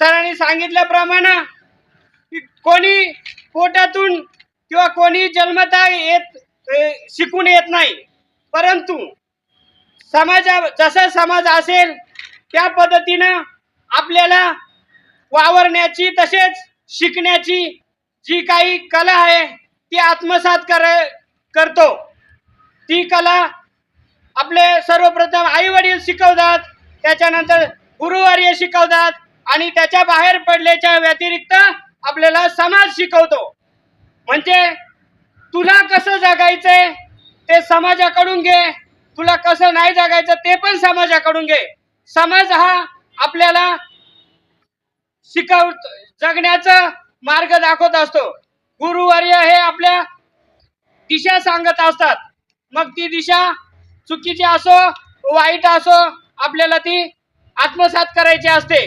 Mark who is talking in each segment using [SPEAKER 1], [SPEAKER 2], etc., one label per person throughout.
[SPEAKER 1] सरांनी सांगितल्याप्रमाणे की कोणी पोटातून किंवा कोणी जन्मता येत शिकून येत नाही. परंतु समाजा जसा समाज असेल त्या पद्धतीनं आपल्याला वावरण्याची तसेच शिकण्याची जी काही कला आहे ती आत्मसात कर करतो. ती कला आपले सर्वप्रथम आई वडील शिकवतात त्याच्यानंतर गुरुवार्य शिकवतात आणि त्याच्या बाहेर पडल्याच्या व्यतिरिक्त आपल्याला समाज शिकवतो. म्हणजे तुला कसं जगायचंय ते समाजाकडून घे. तुला कसं नाही जगायचं ते पण समाजाकडून घे. समाज हा आपल्याला शिकव जगण्याचा मार्ग दाखवत असतो. गुरुवर्य हे आपल्या दिशा सांगत असतात. मग ती दिशा चुकीची असो वाईट असो आपल्याला ती आत्मसात करायची असते.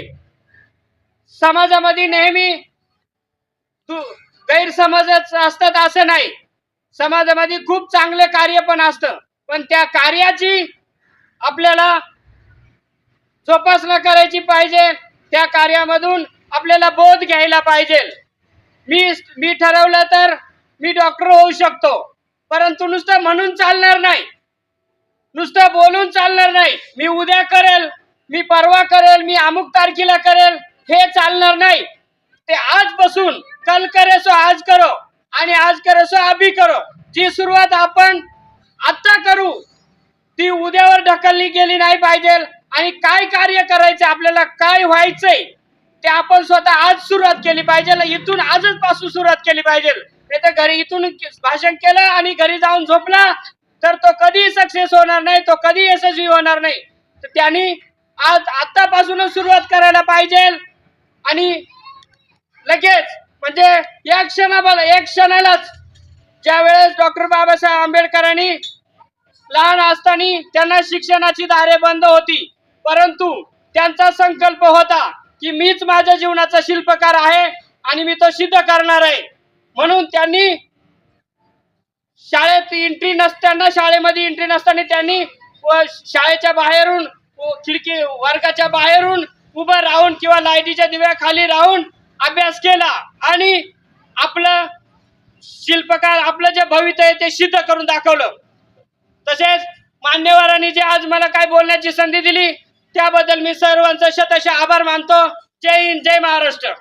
[SPEAKER 1] समाजामध्ये नेहमी तू गैरसमजच असतात असं नाही. समाजामध्ये खूप चांगलं कार्य पण असतं. पण त्या कार्याची आपल्याला जोपासना करायची पाहिजे. त्या कार्यामधून आपल्याला बोध घ्यायला पाहिजे. मी मी ठरवलं तर मी डॉक्टर होऊ शकतो. परंतु नुसतं म्हणून चालणार नाही. नुसतं बोलून चालणार नाही. मी उद्या करेल मी परवा करेल मी अमुक तारखेला करेल. हे चालणार नाही. ते आजपासून कल करे सो आज करो आणि आज करे सो अभी करो. जी सुरुवात आपण आत्ता करू ती उद्यावर ढकलली गेली नाही पाहिजे आणि काय कार्य करायचं आपल्याला काय व्हायचंय ते आपण स्वतः आज सुरुवात केली पाहिजे. इथून आजच पासून सुरुवात केली पाहिजे. नाही तर घरी इथून भाषण केलं आणि घरी जाऊन झोपला तर तो कधी सक्सेस होणार नाही तो कधी यशस्वी होणार नाही. तर त्यांनी आज आतापासूनच सुरुवात करायला पाहिजे. आणि लगेच म्हणजे एक क्षणाला एक क्षणालाच ज्या वेळेस डॉक्टर बाबासाहेब आंबेडकरांनी लहान असताना त्यांना शिक्षणाची दारे बंद होती परंतु त्यांचा संकल्प होता की मीच माझ्या जीवनाचा शिल्पकार आहे आणि मी तो सिद्ध करणार आहे. म्हणून त्यांनी शाळेत एंट्री नसताना शाळेमध्ये एंट्री नसताना त्यांनी व शाळेच्या बाहेरून व खिडकी वर्गाच्या बाहेरून उभं राहून किंवा लाईटीच्या दिव्याखाली राहून अभ्यास केला आणि आपलं शिल्पकार आपलं जे भवितव्य आहे ते सिद्ध करून दाखवलं. तसेच मान्यवरांनी जे आज मला काय बोलण्याची संधी दिली त्याबद्दल मी सर्वांचं शतश आभार मानतो. जय हिंद जय महाराष्ट्र.